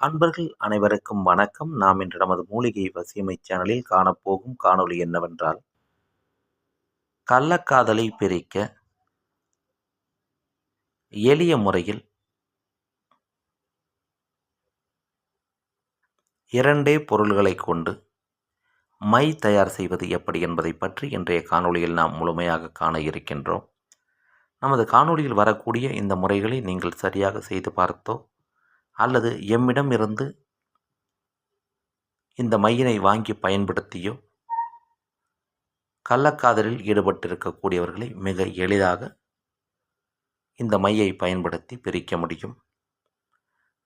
அன்பர்கள் அனைவருக்கும் வணக்கம். நாம் இன்று நமது மூலிகை வசியமை சேனலில் காணப்போகும் காணொளி என்னவென்றால் கள்ளக்காதலை பிரிக்க எளிய முறையில் இரண்டே பொருள்களை கொண்டு மை தயார் செய்வது எப்படி என்பதை பற்றி இன்றைய காணொளியில் நாம் முழுமையாக காண இருக்கின்றோம். நமது காணொளியில் வரக்கூடிய இந்த முறைகளை நீங்கள் சரியாக செய்து பார்த்தோ அல்லது எம்மிடம் இருந்து இந்த மையினை வாங்கி பயன்படுத்தியோ கள்ளக்காதலில் ஈடுபட்டிருக்கக்கூடியவர்களை மிக எளிதாக இந்த மையை பயன்படுத்தி பிரிக்க முடியும்.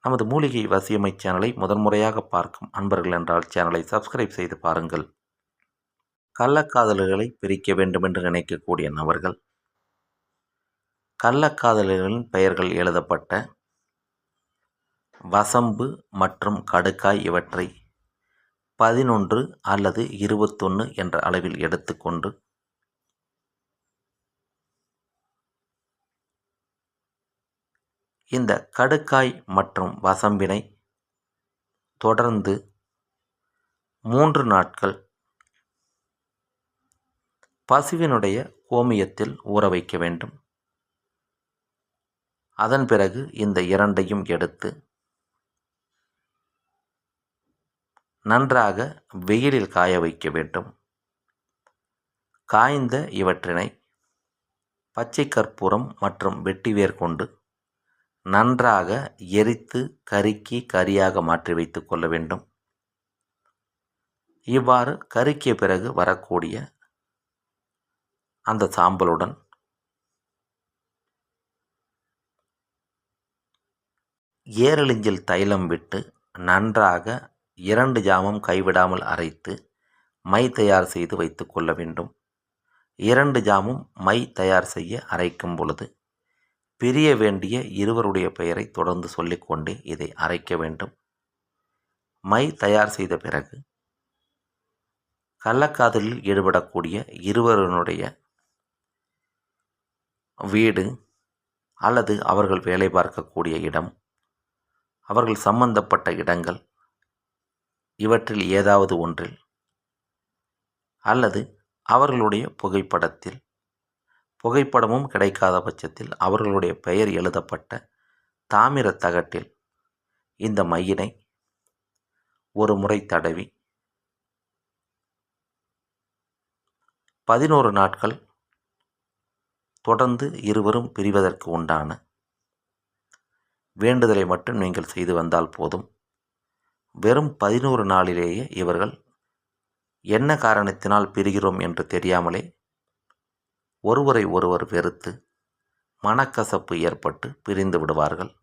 நமது மூலிகை வசியமை சேனலை முதன்முறையாக பார்க்கும் அன்பர்கள் என்றால் சேனலை சப்ஸ்கிரைப் செய்து பாருங்கள். கள்ளக்காதல்களை பிரிக்க வேண்டுமென்று நினைக்கக்கூடிய நபர்கள் கள்ளக்காதலர்களின் பெயர்கள் எழுதப்பட்ட வசம்பு மற்றும் கடுக்காய் இவற்றை பதினொன்று அல்லது இருபத்தொன்று என்ற அளவில் எடுத்துக்கொண்டு இந்த கடுக்காய் மற்றும் வசம்பினை தொடர்ந்து மூன்று நாட்கள் பசுவினுடைய கோமியத்தில் ஊற வைக்க வேண்டும். அதன் பிறகு இந்த இரண்டையும் எடுத்து நன்றாக வெயிலில் காய வைக்க வேண்டும். காய்ந்த இவற்றினை பச்சை கற்பூரம் மற்றும் வெட்டிவேர் கொண்டு நன்றாக எரித்து கருக்கி கரியாக மாற்றி வைத்து கொள்ள வேண்டும். இவ்வாறு கருக்கிய பிறகு வரக்கூடிய அந்த சாம்பலுடன் ஏரளிஞ்சில் தைலம் விட்டு நன்றாக இரண்டு ஜாமும் கைவிடாமல் அரைத்து மை தயார் செய்து வைத்து கொள்ள வேண்டும். இரண்டு ஜாமும் மை தயார் செய்ய அரைக்கும் பொழுது பிரிய வேண்டிய இருவருடைய பெயரை தொடர்ந்து சொல்லிக்கொண்டே இதை அரைக்க வேண்டும். மை தயார் செய்த பிறகு கள்ளக்காதலில் ஈடுபடக்கூடிய இருவருடைய வீடு அல்லது அவர்கள் வேலை பார்க்கக்கூடிய இடம் அவர்கள் சம்பந்தப்பட்ட இடங்கள் இவற்றில் ஏதாவது ஒன்றில். அல்லது அவர்களுடைய புகைப்படத்தில். புகைப்படமும் கிடைக்காத பட்சத்தில் அவர்களுடைய பெயர் எழுதப்பட்ட தாமிர தகட்டில் இந்த மையினை ஒரு முறை தடவி. பதினோரு நாட்கள் தொடர்ந்து இருவரும் பிரிவதற்கு உண்டான வேண்டுதலை மட்டும் நீங்கள் செய்து வந்தால் போதும். வெறும் பதினோரு நாளிலேயே இவர்கள் என்ன காரணத்தினால் பிரிகிறோம் என்று தெரியாமலே ஒருவரை ஒருவர் வெறுத்து மனக்கசப்பு ஏற்பட்டு பிரிந்து விடுவார்கள்.